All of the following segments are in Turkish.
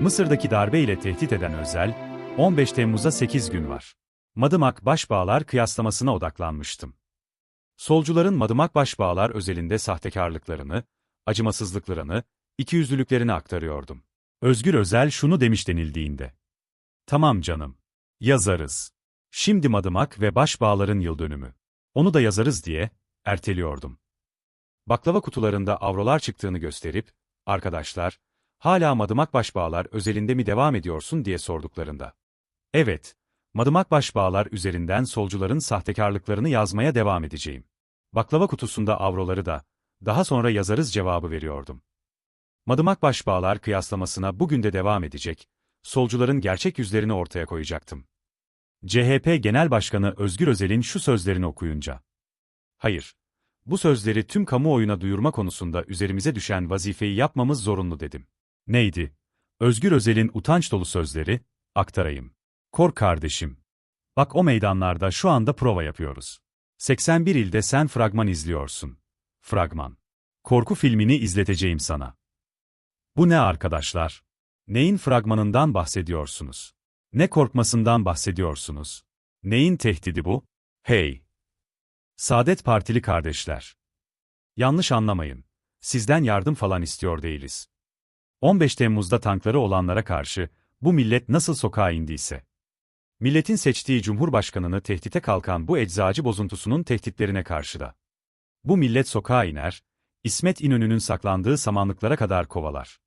Mısır'daki darbe ile tehdit eden Özel, 15 Temmuz'a 8 gün var. Madımak Başbağlar kıyaslamasına odaklanmıştım. Solcuların Madımak Başbağlar özelinde sahtekarlıklarını, acımasızlıklarını, ikiyüzlülüklerini aktarıyordum. Özgür Özel şunu demiş denildiğinde. Tamam canım. Yazarız. Şimdi Madımak ve Başbağlar'ın yıl dönümü. Onu da yazarız diye, erteliyordum. Baklava kutularında avrolar çıktığını gösterip, arkadaşlar, hala Madımak Başbağlar özelinde mi devam ediyorsun diye sorduklarında. Evet, Madımak Başbağlar üzerinden solcuların sahtekarlıklarını yazmaya devam edeceğim. Baklava kutusunda avroları da, daha sonra yazarız cevabı veriyordum. Madımak Başbağlar kıyaslamasına bugün de devam edecek, solcuların gerçek yüzlerini ortaya koyacaktım. CHP Genel Başkanı Özgür Özel'in şu sözlerini okuyunca. Hayır, bu sözleri tüm kamuoyuna duyurma konusunda üzerimize düşen vazifeyi yapmamız zorunlu dedim. Neydi? Özgür Özel'in utanç dolu sözleri, aktarayım. Kork kardeşim. Bak o meydanlarda şu anda prova yapıyoruz. 81 ilde sen fragman izliyorsun. Fragman. Korku filmini izleteceğim sana. Bu ne arkadaşlar? Neyin fragmanından bahsediyorsunuz? Ne korkmasından bahsediyorsunuz? Neyin tehdidi bu? Hey! Saadet Partili kardeşler. Yanlış anlamayın. Sizden yardım falan istiyor değiliz. 15 Temmuz'da tankları olanlara karşı bu millet nasıl sokağa indiyse. Milletin seçtiği cumhurbaşkanını tehdite kalkan bu eczacı bozuntusunun tehditlerine karşı da. Bu millet sokağa iner, İsmet İnönü'nün saklandığı samanlıklara kadar kovalar.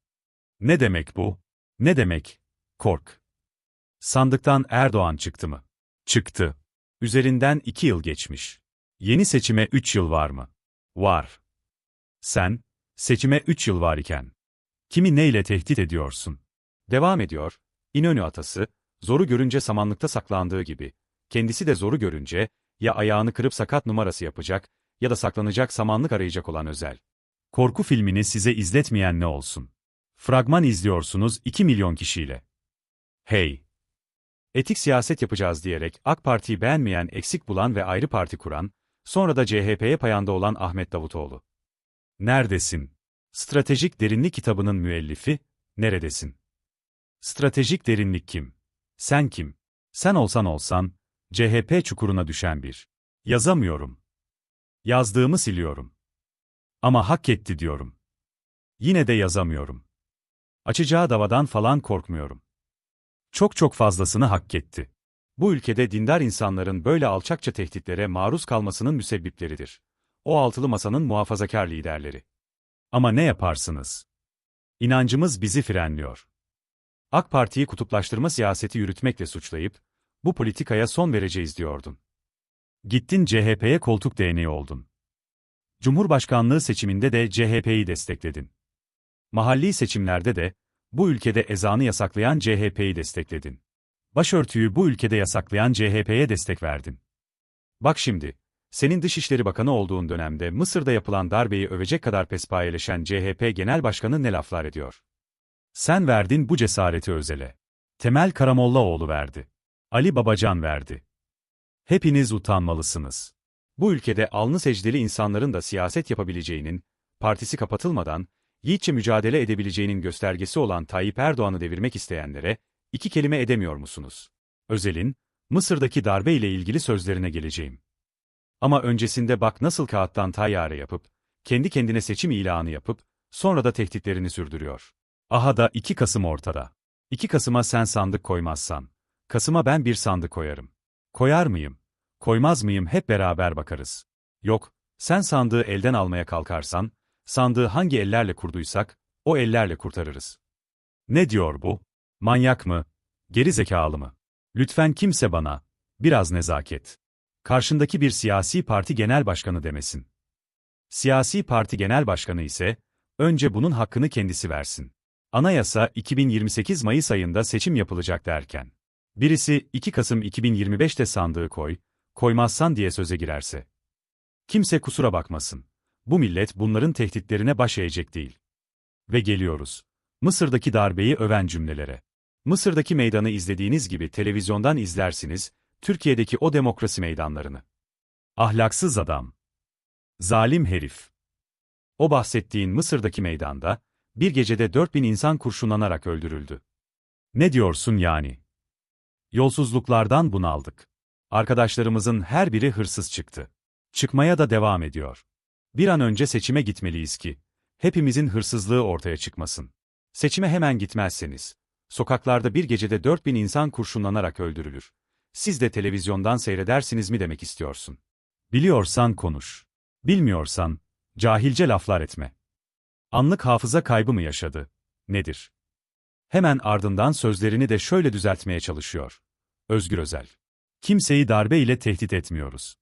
Ne demek bu? Ne demek? Kork. Sandıktan Erdoğan çıktı mı? Çıktı. Üzerinden iki yıl geçmiş. Yeni seçime üç yıl var mı? Var. Sen, seçime üç yıl var iken, kimi neyle tehdit ediyorsun? Devam ediyor, İnönü atası, zoru görünce samanlıkta saklandığı gibi, kendisi de zoru görünce, ya ayağını kırıp sakat numarası yapacak, ya da saklanacak samanlık arayacak olan özel. Korku filmini size izletmeyen ne olsun? Fragman izliyorsunuz 2 milyon kişiyle. Hey! Etik siyaset yapacağız diyerek AK Parti'yi beğenmeyen, eksik bulan ve ayrı parti kuran, sonra da CHP'ye payanda olan Ahmet Davutoğlu. Neredesin? Stratejik Derinlik kitabının müellifi, neredesin? Stratejik derinlik kim? Sen kim? Sen olsan olsan, CHP çukuruna düşen bir. Yazamıyorum. Yazdığımı siliyorum. Ama hak etti diyorum. Yine de yazamıyorum. Açacağı davadan falan korkmuyorum. Çok çok fazlasını hak etti. Bu ülkede dindar insanların böyle alçakça tehditlere maruz kalmasının müsebbipleridir. O altılı masanın muhafazakar liderleri. Ama ne yaparsınız? İnancımız bizi frenliyor. AK Parti'yi kutuplaştırma siyaseti yürütmekle suçlayıp, bu politikaya son vereceğiz diyordun. Gittin CHP'ye koltuk değneği oldun. Cumhurbaşkanlığı seçiminde de CHP'yi destekledin. Mahalli seçimlerde de, bu ülkede ezanı yasaklayan CHP'yi destekledin. Başörtüyü bu ülkede yasaklayan CHP'ye destek verdin. Bak şimdi, senin Dışişleri Bakanı olduğun dönemde Mısır'da yapılan darbeyi övecek kadar pespayeleşen CHP Genel Başkanı ne laflar ediyor? Sen verdin bu cesareti Özel'e. Temel Karamollaoğlu verdi. Ali Babacan verdi. Hepiniz utanmalısınız. Bu ülkede alnı secdeli insanların da siyaset yapabileceğinin, partisi kapatılmadan, yiğitçe mücadele edebileceğinin göstergesi olan Tayyip Erdoğan'ı devirmek isteyenlere, iki kelime edemiyor musunuz? Özel'in, Mısır'daki darbe ile ilgili sözlerine geleceğim. Ama öncesinde bak nasıl kağıttan tayyare yapıp, kendi kendine seçim ilanı yapıp, sonra da tehditlerini sürdürüyor. Aha da 2 Kasım ortada. 2 Kasım'a sen sandık koymazsan, Kasım'a ben bir sandık koyarım. Koyar mıyım? Koymaz mıyım hep beraber bakarız. Yok, sen sandığı elden almaya kalkarsan, sandığı hangi ellerle kurduysak, o ellerle kurtarırız. Ne diyor bu? Manyak mı? Geri zekalı mı? Lütfen kimse bana, biraz nezaket. Karşındaki bir siyasi parti genel başkanı demesin. Siyasi parti genel başkanı ise, önce bunun hakkını kendisi versin. Anayasa 2028 Mayıs ayında seçim yapılacak derken. Birisi 2 Kasım 2025'te sandığı koy, koymazsan diye söze girerse. Kimse kusura bakmasın. Bu millet bunların tehditlerine baş eğecek değil. Ve geliyoruz. Mısır'daki darbeyi öven cümlelere. Mısır'daki meydanı izlediğiniz gibi televizyondan izlersiniz, Türkiye'deki o demokrasi meydanlarını. Ahlaksız adam. Zalim herif. O bahsettiğin Mısır'daki meydanda, bir gecede 4000 insan kurşunlanarak öldürüldü. Ne diyorsun yani? Yolsuzluklardan bunaldık. Arkadaşlarımızın her biri hırsız çıktı. Çıkmaya da devam ediyor. Bir an önce seçime gitmeliyiz ki, hepimizin hırsızlığı ortaya çıkmasın. Seçime hemen gitmezseniz, sokaklarda bir gecede 4000 insan kurşunlanarak öldürülür. Siz de televizyondan seyredersiniz mi demek istiyorsun? Biliyorsan konuş. Bilmiyorsan, cahilce laflar etme. Anlık hafıza kaybı mı yaşadı? Nedir? Hemen ardından sözlerini de şöyle düzeltmeye çalışıyor. Özgür Özel. Kimseyi darbe ile tehdit etmiyoruz.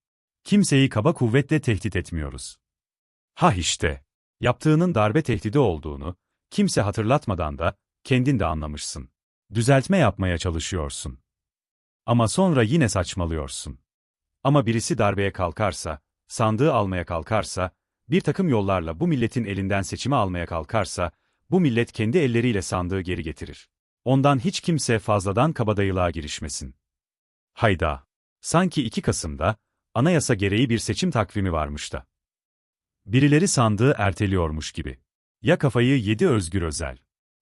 Kimseyi kaba kuvvetle tehdit etmiyoruz. Ha işte. Yaptığının darbe tehdidi olduğunu, kimse hatırlatmadan da, kendin de anlamışsın. Düzeltme yapmaya çalışıyorsun. Ama sonra yine saçmalıyorsun. Ama birisi darbeye kalkarsa, sandığı almaya kalkarsa, bir takım yollarla bu milletin elinden seçimi almaya kalkarsa, bu millet kendi elleriyle sandığı geri getirir. Ondan hiç kimse fazladan kabadayılığa girişmesin. Hayda! Sanki 2 Kasım'da, anayasa gereği bir seçim takvimi varmış da. Birileri sandığı erteliyormuş gibi. Ya kafayı yedi Özgür Özel.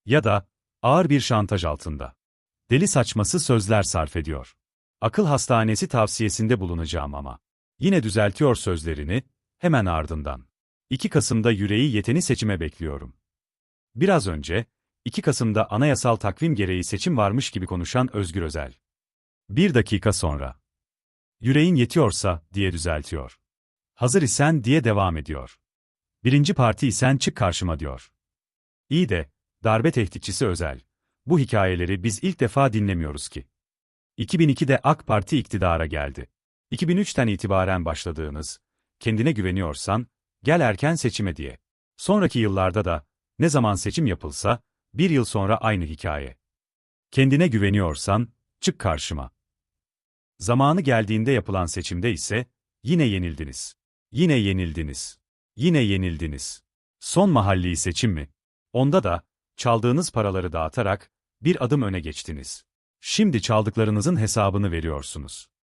Ya da, ağır bir şantaj altında. Deli saçması sözler sarf ediyor. Akıl hastanesi tavsiyesinde bulunacağım ama. Yine düzeltiyor sözlerini, hemen ardından. 2 Kasım'da yüreği yeteni seçime bekliyorum. Biraz önce, 2 Kasım'da anayasal takvim gereği seçim varmış gibi konuşan Özgür Özel. Bir dakika sonra. Yüreğin yetiyorsa, diye düzeltiyor. Hazır isen diye devam ediyor. Birinci parti isen çık karşıma diyor. İyi de, darbe tehditçisi Özel. Bu hikayeleri biz ilk defa dinlemiyoruz ki. 2002'de AK Parti iktidara geldi. 2003'ten itibaren başladığınız, kendine güveniyorsan, gel erken seçime diye. Sonraki yıllarda da, ne zaman seçim yapılsa, bir yıl sonra aynı hikaye. Kendine güveniyorsan, çık karşıma. Zamanı geldiğinde yapılan seçimde ise, yine yenildiniz. Yine yenildiniz. Yine yenildiniz. Son mahalli seçim mi? Onda da, çaldığınız paraları dağıtarak, bir adım öne geçtiniz. Şimdi çaldıklarınızın hesabını veriyorsunuz.